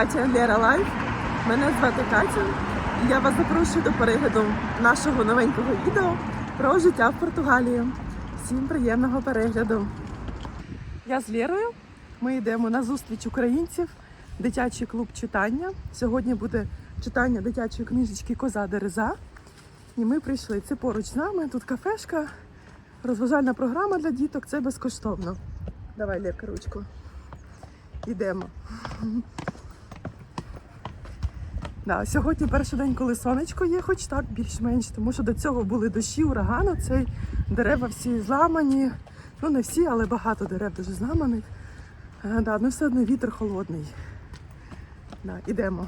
Катя Лера Лайф. Мене звати Катя. Я вас запрошую до перегляду нашого новенького відео про життя в Португалії. Всім приємного перегляду. Я з Лерою. Ми йдемо на зустріч українців, дитячий клуб читання. Сьогодні буде читання дитячої книжечки Коза Дереза. І ми прийшли. Це поруч з нами. Тут кафешка, розважальна програма для діток. Це безкоштовно. Давай, Лерка, ручку. Йдемо. Да, сьогодні перший день, коли сонечко є, хоч так більш-менш, тому що до цього були дощі, урагани, цей дерева всі зламані. Ну не всі, але багато дерев дуже зламаних. Е, да, ну все одно вітер холодний. Да, ідемо.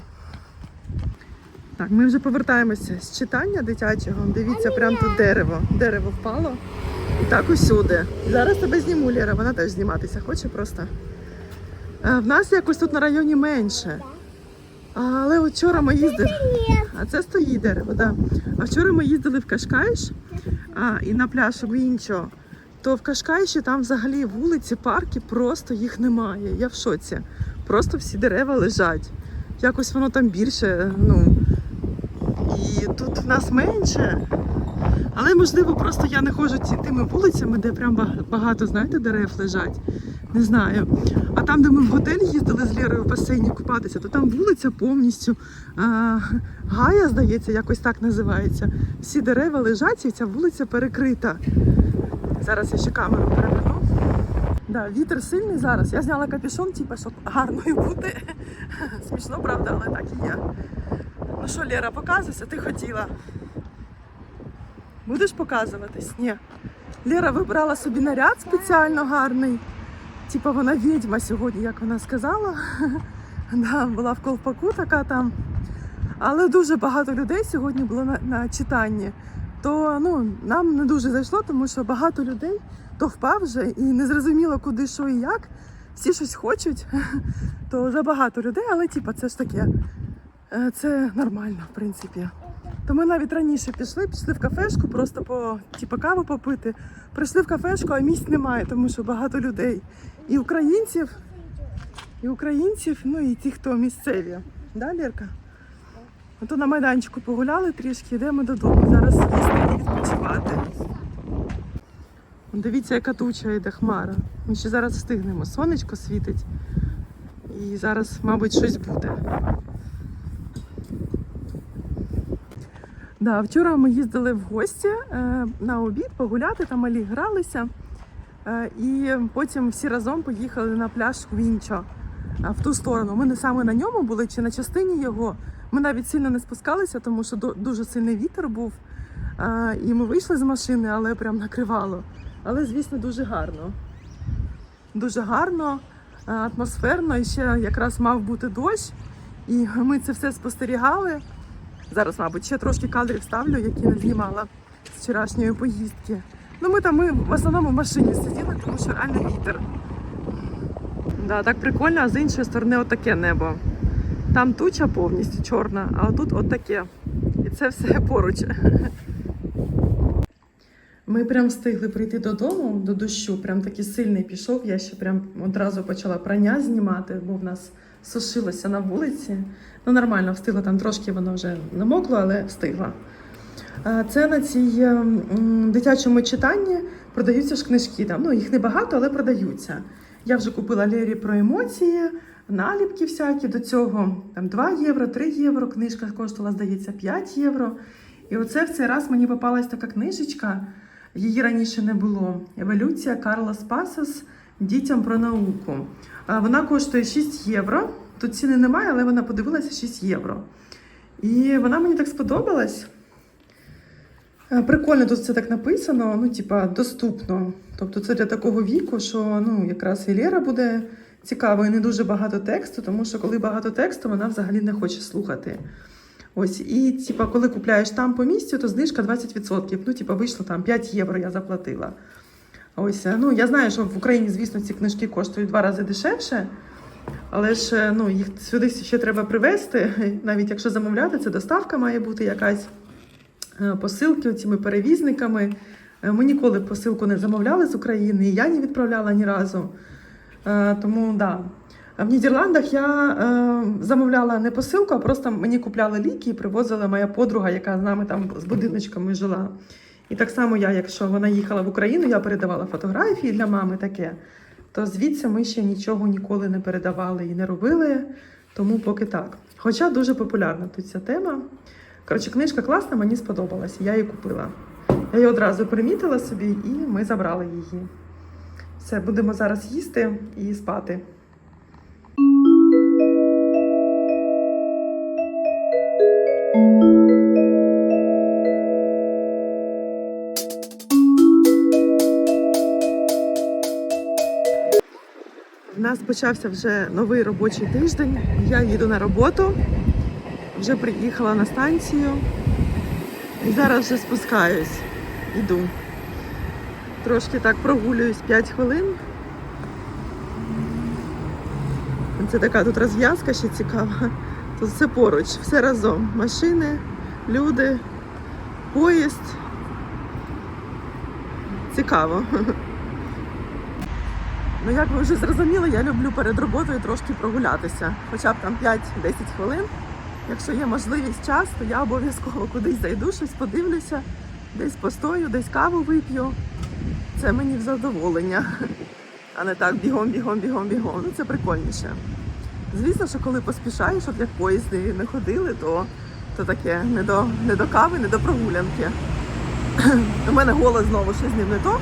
Так, ми вже повертаємося з читання дитячого. Дивіться, прямо тут дерево. Дерево впало. І так усюди. Зараз тебе зніму, Лера, вона теж зніматися хоче просто. Е, В нас якось тут на районі менше. Але от вчора ми їздили. А це стоїть дерево, так. Да. А вчора ми їздили в Кашкайш а, і на пляж Вінчо. То в Кашкайші там взагалі вулиці, парки, просто їх немає. Я в шоці. Просто всі дерева лежать. Якось воно там більше. Ну і тут в нас менше. Але можливо, просто я не ходжу тими вулицями, де прям багато, знаєте, дерев лежать. Не знаю. А там, де ми в готель їздили з Лєрою в басейні купатися, то там вулиця повністю а, Гая, здається, якось так називається. Всі дерева лежать і ця вулиця перекрита. Зараз я ще камеру переверну. Да, вітер сильний зараз. Я зняла капюшон, типу, щоб гарною бути. Смішно, правда, але так і є. Ну що, Лера, показуйся, ти хотіла. Будеш показуватись? Ні. Лера вибрала собі наряд спеціально гарний. Типа вона відьма сьогодні, як вона сказала. да, була в колпаку така там. Але дуже багато людей сьогодні було на, на читанні. То ну, нам не дуже зайшло, тому що багато людей то впав вже і не зрозуміло, куди, що і як. Всі щось хочуть, то забагато людей, але типа це ж таке. Е, Це нормально, в принципі. То ми навіть раніше пішли, пішли в кафешку, просто по типу, каву попити. Прийшли в кафешку, а місць немає, тому що багато людей. І українців, і українців, ну і ті, хто місцеві. Да, Лерка? Ото на майданчику погуляли трішки, йдемо додому. Зараз їсти і відпочивати. Дивіться, яка туча йде хмара. Ми ще зараз встигнемо. Сонечко світить. І зараз, мабуть, щось буде. Да, вчора ми їздили в гості е, на обід погуляти, там малі гралися. Е, і потім всі разом поїхали на пляж Вінчо е, в ту сторону. Ми не саме на ньому були чи на частині його. Ми навіть сильно не спускалися, тому що дуже сильний вітер був. Е, і ми вийшли з машини, але прям накривало. Але, звісно, дуже гарно. Дуже гарно, атмосферно. І ще якраз мав бути дощ. І ми це все спостерігали. Зараз, мабуть, ще трошки кадрів ставлю, які не знімала з вчорашньої поїздки. Ну, ми там ми в основному в машині сиділи, тому що реально вітер. Да, так прикольно, а з іншої сторони отаке небо. Там туча повністю чорна, а отут отаке. І це все поруч. Ми прям встигли прийти додому до дощу, прям такий сильний пішов. Я ще прям одразу почала прання знімати, бо в нас сушилося на вулиці. Ну, нормально, встигла там трошки воно вже намокло, але встигла. Це на цій е, дитячому читанні продаються ж книжки. Там, ну, їх небагато, але продаються. Я вже купила Лері про емоції, наліпки всякі до цього. Там 2 євро, 3 євро. Книжка коштувала, здається, 5 євро. І оце в цей раз мені попалась така книжечка. Її раніше не було. Еволюція Карла Спасос дітям про науку. Вона коштує 6 євро. Тут ціни немає, але вона подивилася 6 євро. І вона мені так сподобалась. Е, Прикольно тут це так написано, ну, типа, доступно. Тобто це для такого віку, що ну, якраз і Лера буде цікаво, і не дуже багато тексту, тому що коли багато тексту, вона взагалі не хоче слухати. Ось, і типа, коли купляєш там по місцю, то знижка 20%. Ну, типа, вийшло там 5 євро, я заплатила. Ось, ну я знаю, що в Україні, звісно, ці книжки коштують два рази дешевше. Але ж е, ну, їх сюди ще треба привезти. Навіть якщо замовляти, це доставка має бути якась посилки цими перевізниками. Е, Ми ніколи посилку не замовляли з України, і я не відправляла ні разу. Е, Тому да. В Нідерландах я е, замовляла не посилку, а просто мені купляли ліки і привозила моя подруга, яка з нами там з будиночками жила. І так само я, якщо вона їхала в Україну, я передавала фотографії для мами таке. То звідси ми ще нічого ніколи не передавали і не робили, тому поки так. Хоча дуже популярна тут ця тема. Коротше, книжка класна, мені сподобалась, я її купила. Я її одразу примітила собі і ми забрали її. Все, будемо зараз їсти і спати. У нас почався вже новий робочий тиждень. Я їду на роботу, вже приїхала на станцію і зараз вже спускаюсь. Іду. Трошки так прогулююсь 5 хвилин. Це така тут розв'язка ще цікава. Тут все поруч, все разом. Машини, люди, поїзд. Цікаво. Ну, як ви вже зрозуміли, я люблю перед роботою трошки прогулятися, хоча б там 5-10 хвилин. Якщо є можливість час, то я обов'язково кудись зайду, щось подивлюся, десь постою, десь каву вип'ю. Це мені в задоволення. А не так бігом, бігом, бігом, бігом. Ну це прикольніше. Звісно, що коли поспішаєш, от як поїзди не ходили, то, то таке не до, не до кави, не до прогулянки. У мене голос знову щось з ним не то,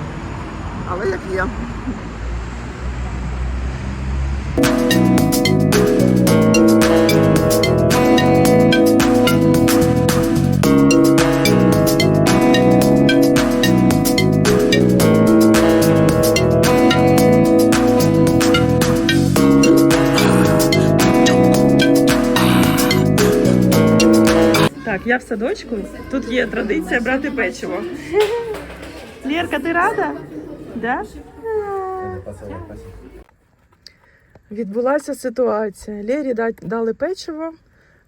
але як є. Я в садочку. Тут є традиція брати печиво. Лєрка, ти рада? Да? Відбулася ситуація. Лєрі дали печиво,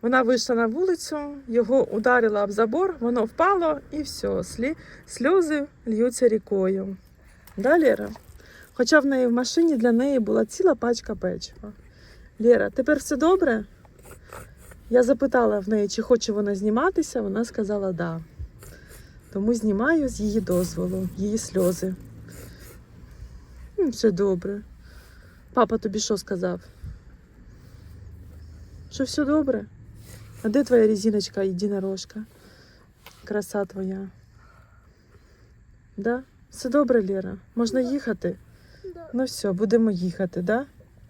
вона вийшла на вулицю, його ударила об забор, воно впало і все. Слі... Сльози льються рікою. Да, Лєра? Хоча в неї в машині для неї була ціла пачка печива. Лєра, тепер все добре? Я запитала в неї, чи хоче вона зніматися, вона сказала да. Тому знімаю з її дозволу, її сльози. Все добре. Папа тобі що сказав? Що все добре? А де твоя резиночка єдинорожка? Краса твоя. Да? Все добре, Лера? Можна їхати? Да. Ну все, будемо їхати, да?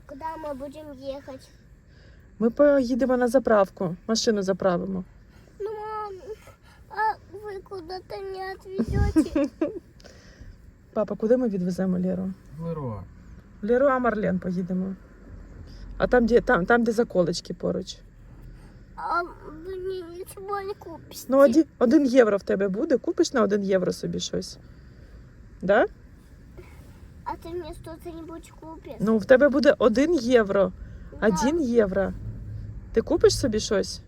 Куда мы будем ехать? Ми поїдемо на заправку, машину заправимо. Ну, мам, а вы куда-то не отвезете? Папа, куди ми відвеземо Леру? Леруа. В Леруа Марлен поїдемо. А там, де, там, там, де заколочки поруч. А вы мне ничего не купите? Ну, один, один євро в тебе буде, купиш на один євро собі щось. Да? А ты мне что-то-нибудь купишь? Ну, в тебе буде один євро. Один євро. Ти купиш собі щось?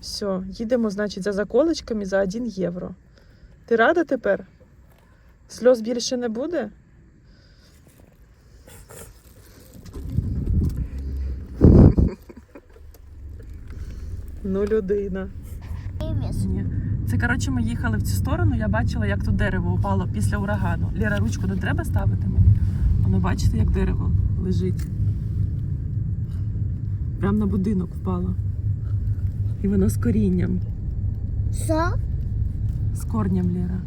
Все, їдемо, значить, за заколочками за один євро. Ти рада тепер? Сльоз більше не буде? Ну, людина. Це коротше, ми їхали в цю сторону. Я бачила, як тут дерево упало після урагану. Ліра, ручку не треба ставити мені. Воно бачите, як дерево лежить. Прямо на будинок впало. І воно з корінням. Что? З корнем Ліра.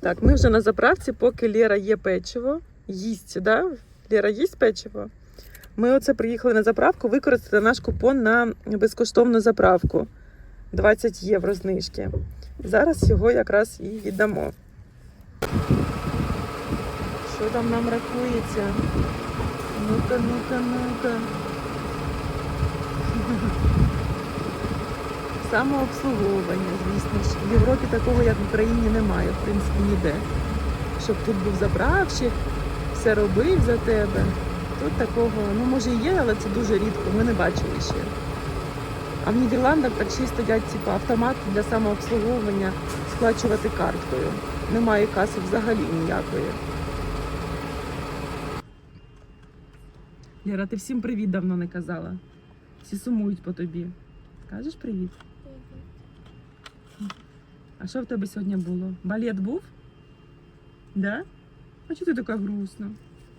Так, ми вже на заправці, поки Лера є печиво. Їсть, да? Лера їсть печиво. Ми оце приїхали на заправку використати наш купон на безкоштовну заправку. 20 євро знижки. Зараз його якраз і віддамо. Що там нам рахується? Ну-ка, ну-ка, ну-ка. Самообслуговування, звісно. В Європі такого, як в Україні, немає, в принципі, ніде. Щоб тут був заправщик, все робив за тебе. Тут такого, ну може і є, але це дуже рідко, ми не бачили ще. А в Нідерландах так ще стоять типу, автомати для самообслуговування сплачувати карткою. Немає каси взагалі ніякої. Лера, ти всім привіт давно не казала. Всі сумують по тобі. Скажеш привіт? А що в тебе сьогодні було? Балет був? Да? А чого ти така грустна?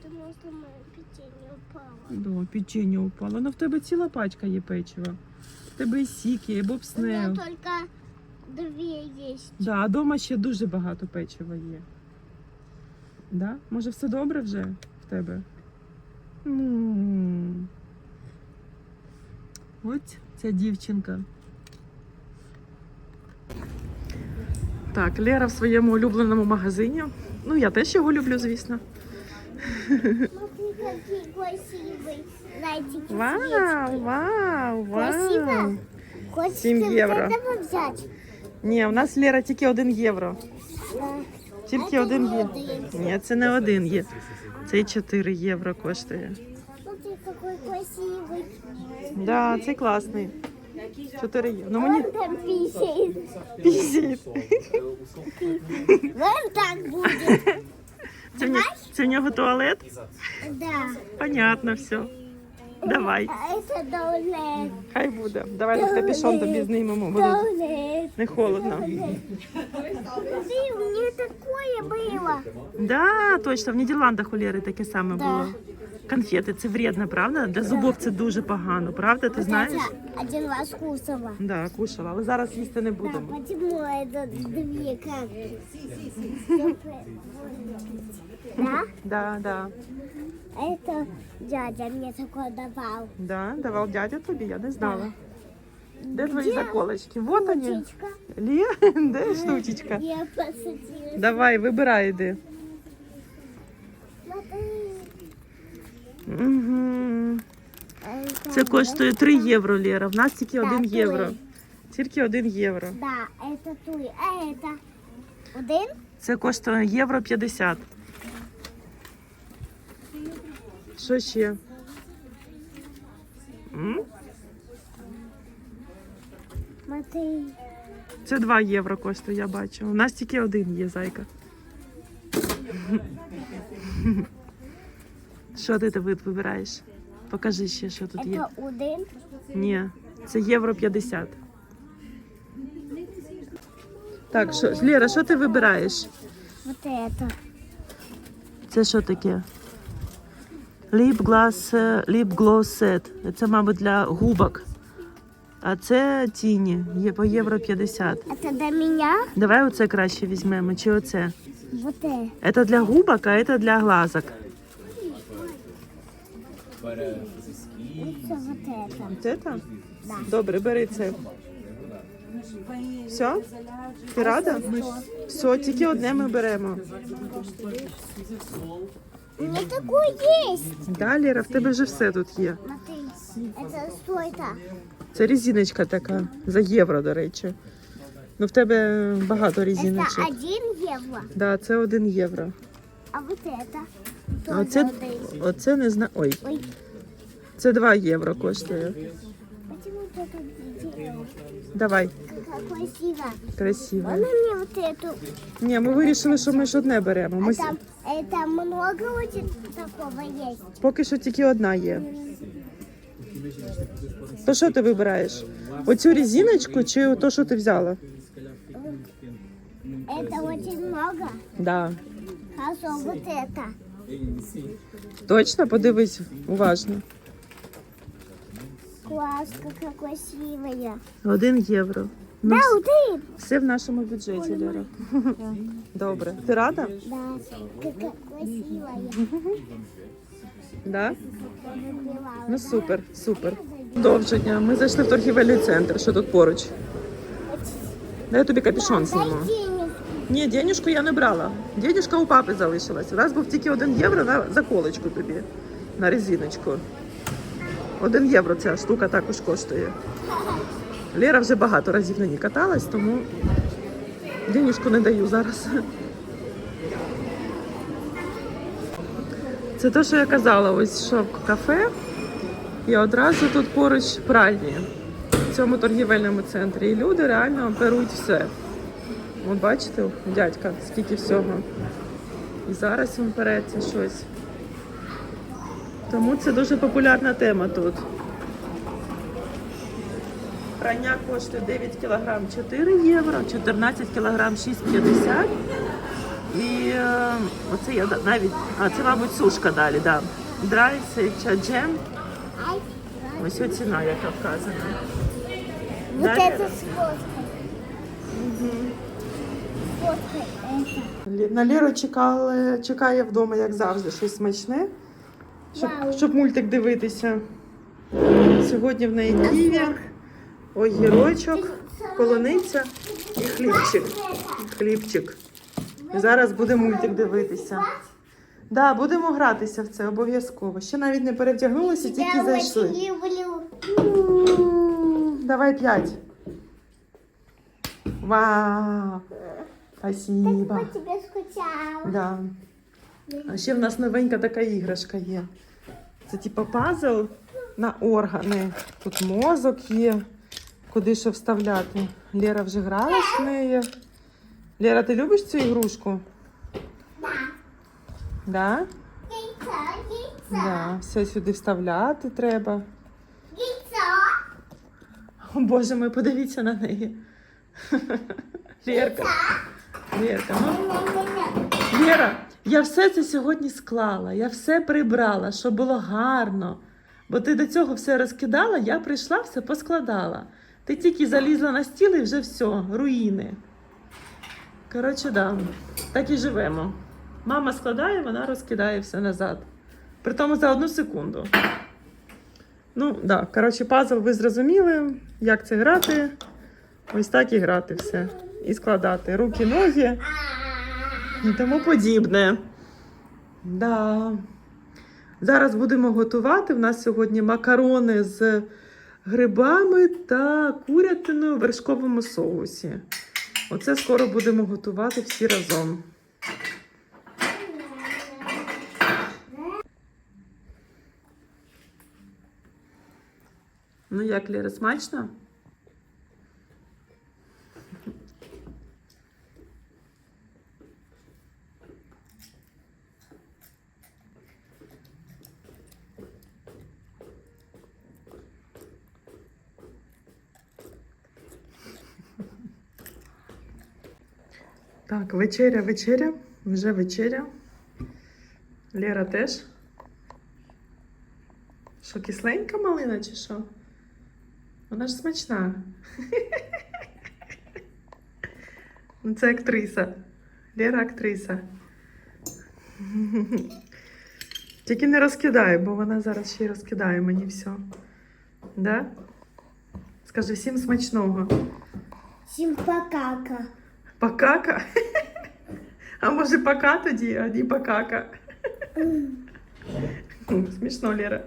Потому что мое печенье упало. Да, печення упало. Ну в тебе ціла пачка є печива. В тебе і сік є, і У меня бобснейл. только две есть. Да, а вдома ще дуже багато печива є. Да? Може, все добре вже в тебе? Ну. Ось ця дівчинка. Так, Лера в своєму улюбленому магазині. Ну, я теж його люблю, звісно. Смотри, какие красивые зайчики. Вау, вау, вау. Красиво? Хочешь Семь ты евро. вот этого взять? Ні, у нас Лера тільки один євро. Тільки один є. Ні, це не один є. Це 4 євро коштує. Смотри, какой. Да, цей класний. 4 євро. Ну мені Он там писает. так будет. Це в, нього, це в нього туалет? Да. Понятно, все. Давай, А это туалет. хай буде. Давай на капюшон тобі знімемо, бо тут Туалет. не холодно. Смотри, у меня такое было. Да, точно, в Нідерландах у Лєри таке саме Да. було. Конфети, це вредно, правда? Для зубов це дуже погано, правда? Ти знаєш? Я один раз кусала. Да, кушала, але зараз їсти не Да, будемо. почему это две как? Да? Да, да. А это дядя мне такое давал. Да, давав дядя тобі, я не знала. Де твої Где? заколочки? Вот вони. Птичка. Лє, де штучечка? Я посадила. Давай, вибирай іди. Смотри. Угу. А это Це коштує 3 євро, Лєра. В нас тільки Так, 1 туй. євро. Тільки 1 євро. Да, это туй. А это один? Це коштує євро 50. Що ще? М? Смотри. Це 2 євро коштує, я бачу. У нас тільки один є, зайка. Що ти тут вибираєш? Покажи ще, що тут є. Это один. Ні, це євро 50. Так, що, Лера, що ти вибираєш? Вот это. Це що таке? Lip Gloss, е, Lip Gloss Set. Це, мабуть, для губок. А це тіні, є по євро 50. Это для меня. Давай оце краще візьмемо, чи оце? Вот это. Це для губок, а це для глазок. Это вот это. Це там? Добре, бери це. Все? Ти рада? Все, тільки одне ми беремо. У меня такое есть. Да, Лера, в тебе вже все тут є. Смотри. Это что это? Це резиночка така, за євро, до речі. Ну, в тебе багато Это резиночок. один евро. Да, це один євро. А вот это? А Тоже оце, один. оце не знаю. Ой, Ой, це 2 євро коштує. почему ты так сделал? Давай, Как красиво. красиво. Можно мне вот эту? Ні, ми вирішили, що ми ж одне беремо. Ми А с- там, это много очень такого есть. поки що тільки одна є. То що ти вибираєш? Оцю резиночку чи то, що ти взяла? Это очень много. Да. Хорошо, вот это. Точно, подивись уважно. Класс, какая красивая. Один євро. Ну, все в нашому бюджеті, Лера. Добре. Ти рада? Да, какая красивая. Да? Ну супер, супер. Довження. Ми зайшли в торгівельний центр, що тут поруч. Дай я тобі капюшон зніму. Ні, денежку я не брала. Денежка у папи залишилась. У нас був тільки один євро на заколочку тобі, на резиночку. Один євро ця штука також коштує. Лера вже багато разів на ній каталась, тому денежку не даю зараз. Це те, що я казала, ось йшов кафе, і одразу тут поруч пральні в цьому торгівельному центрі. І люди реально беруть все. От бачите, дядька, скільки всього. І зараз він береться щось. Тому це дуже популярна тема тут. Прання коштує 9 кг 4 євро, 14 кг 6,50. І е, оце я навіть. А, це, мабуть, сушка далі, да. Драй, це джем. Ось ось ціна, яка вказана. вот Да, это На Леру чекали, чекає вдома, як завжди, щось смачне, щоб, Вау. щоб мультик дивитися. Сьогодні в неї ківі, огірочок, полуниця і хлібчик. Хлібчик. Зараз буде мультик дивитися. Да, будемо гратися в це обов'язково. Ще навіть не перевдягнулися, тільки зайшли. Давай п'ять. Вау! Спасибо. По тебе скучала. Да. А ще в нас новенька така іграшка є. Це типу пазл на органи. Тут мозок є, куди що вставляти. Лера вже гралась в неї. Лера, ти любиш цю ігрушку? Да. Да? Все сюди вставляти треба. О, Боже мой, подивіться на неї. Лерка. Лерка, ну. Лера, я все це сьогодні склала, я все прибрала, щоб було гарно. Бо ти до цього все розкидала, я прийшла, все поскладала. Ти тільки залізла на стіл і вже все, руїни. Коротше, да, так і живемо. Мама складає, вона розкидає все назад. Притому за одну секунду. Ну, да, коротше, пазл ви зрозуміли, як це грати. Ось так і грати все. І складати руки, ноги і тому подібне. Да. Зараз будемо готувати. У нас сьогодні макарони з грибами та курятиною в вершковому соусі. Оце скоро будемо готувати всі разом. Ну як, Ліра, смачно? Так, вечеря, вечеря. Вже вечеря. Лера теж. Що, кисленька малина чи що? Вона ж смачна. Ну, Це актриса. Лера актриса. Тільки не розкидай, бо вона зараз ще й розкидає мені все. Да? Скажи всім смачного. Симпакака. Покака? А може пока тоді, а не покака? Смішно, Лера.